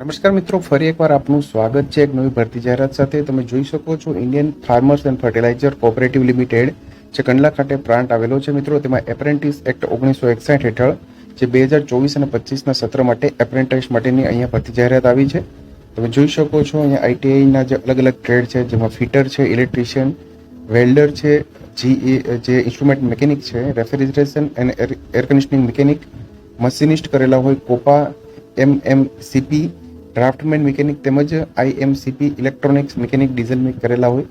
નમસ્કાર મિત્રો, ફરી એકવાર આપનું સ્વાગત છે એક નવી ભરતી જાહેરાત સાથે. તમે જોઈ શકો છો Indian farmers and fertilizer cooperative limited જે કંડલા ખાતે પ્લાન્ટ આવેલો છે મિત્રો. તેમાં એપ્રેન્ટિસ એક્ટ ઓગણીસો એકસાઠ હેઠળ જે બે હજાર ચોવીસ અને પચીસના સત્ર માટે એપ્રેન્ટિસ માટેની અહીંયા ભરતી જાહેરાત આવી છે. તમે જોઈ શકો છો અહીંયા આઈટીઆઈના જે અલગ અલગ ટ્રેડ છે, જેમાં ફિટર છે ઇલેક્ટ્રિશિયન વેલ્ડર છે જી જે ઇન્સ્ટ્રુમેન્ટ મિકેનિક છે refrigeration and air conditioning mechanic machinist કરેલા હોય, COPA M M CP draftsman mechanic તેમજ IMCP electronics mechanic diesel mech કરેલા હોય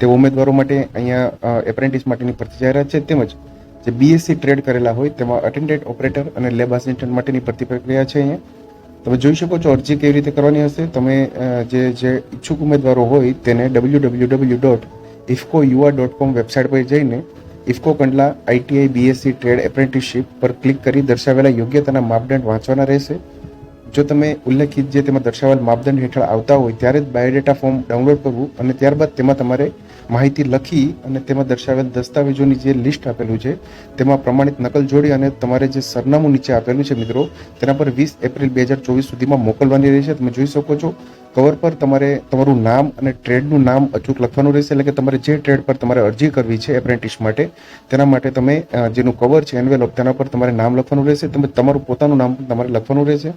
તે ઉમેદવારો માટે અહીંયા એપ્રેન્ટિસ માટેની ભરતી જાહેરાત છે તેમજ જે બીએસસી ટ્રેડ કરેલા હોય તેમાં અટેન્ડેડ ઓપરેટર અને લેબ આસિસ્ટન્ટ માટેની ભરતી પ્રક્રિયા છે અહીંયા. તમે જોઈ શકો છો અરજી કેવી રીતે કરવાની હશે. તમે જે જે ઈચ્છુક ઉમેદવારો હોય તેને W W W dot IFFCO UR dot com website પર જઈને IFFCO Kandla ITI BSc trade apprenticeship પર ક્લિક કરી દર્શાવેલા યોગ્યતાના માપદંડ વાંચવાના રહેશે. જો તમે ઉલ્લેખિત જે તેમાં દર્શાવેલ માપદંડ હેઠળ આવતા હોય, ત્યારે જ બાયોડેટા ફોર્મ ડાઉનલોડ કરવું અને ત્યારબાદ તેમાં તમારે માહિતી લખી અને તેમાં દર્શાવેલ દસ્તાવેજોની જે લિસ્ટ આપેલું છે, તેમાં પ્રમાણિત નકલ જોડી અને તમારે જે સરનામું નીચે આપેલું છે મિત્રો, તેના પર વીસ એપ્રિલ બે હજાર ચોવીસ સુધીમાં મોકલવાની રહેશે. તમે જોઈ શકો છો, કવર પર તમારે તમારું નામ અને ટ્રેડનું નામ અચૂક લખવાનું રહેશે, એટલે કે તમારે જે ટ્રેડ પર તમારે અરજી કરવી છે એપ્રેન્ટિસ માટે, તેના માટે તમે જેનું કવર છે, એનવેલોપ, તેના પર તમારે નામ લખવાનું રહેશે. તમે તમારું પોતાનું નામ તમારે લખવાનું રહેશે.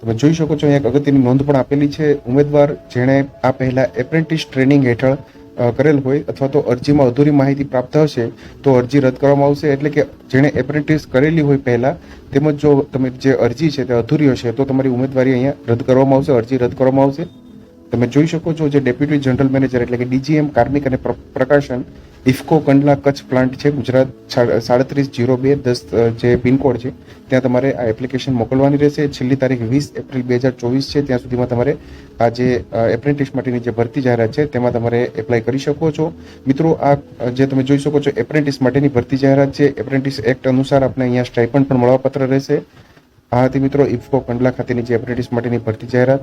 તમે જોઈ શકો છો અહીંયા એક અગત્યની નોંધ પણ આપેલી છે. ઉમેદવાર જેણે આ પહેલા એપ્રેન્ટિસ ટ્રેનિંગ હેઠળ કરેલ હોય અથવા તો અરજીમાં અધૂરી માહિતી પ્રાપ્ત હશે, તો અરજી રદ કરવામાં આવશે. એટલે કે જેણે એપ્રેન્ટિસ કરેલી હોય પહેલા, તેમજ જો તમે જે અરજી છે તે અધૂરી હશે, તો તમારી ઉમેદવારી અહીંયા રદ કરવામાં આવશે, અરજી રદ કરવામાં આવશે. તમે જોઈ શકો છો જે ડેપ્યુટી જનરલ મેનેજર એટલે કે ડીજીએમ, કાર્મિક અને પ્રકાશન ઇફકો કંડલા કચ્છ પ્લાન્ટ છે, ગુજરાત સાડત્રીસ જીરો બે દસ જે પિનકોડ છે, ત્યાં તમારે આ એપ્લિકેશન મોકલવાની રહેશે. છેલ્લી તારીખ વીસ એપ્રિલ બે હજાર ચોવીસ છે, ત્યાં સુધીમાં તમારે આ જે એપ્રેન્ટિસ માટેની જે ભરતી જાહેરાત છે, તેમાં તમારે એપ્લાય કરી શકો છો. મિત્રો, આ જે તમે જોઈ શકો છો એપ્રેન્ટિસ માટેની ભરતી જાહેરાત છે. એપ્રેન્ટિસ એક્ટ અનુસાર આપણે અહીંયા સ્ટાઇપન પણ મળવાપત્ર રહેશે. આ હતી મિત્રો, ઇફકો કંડલા ખાતેની જે એપ્રેન્ટિસ માટેની ભરતી જાહેરાત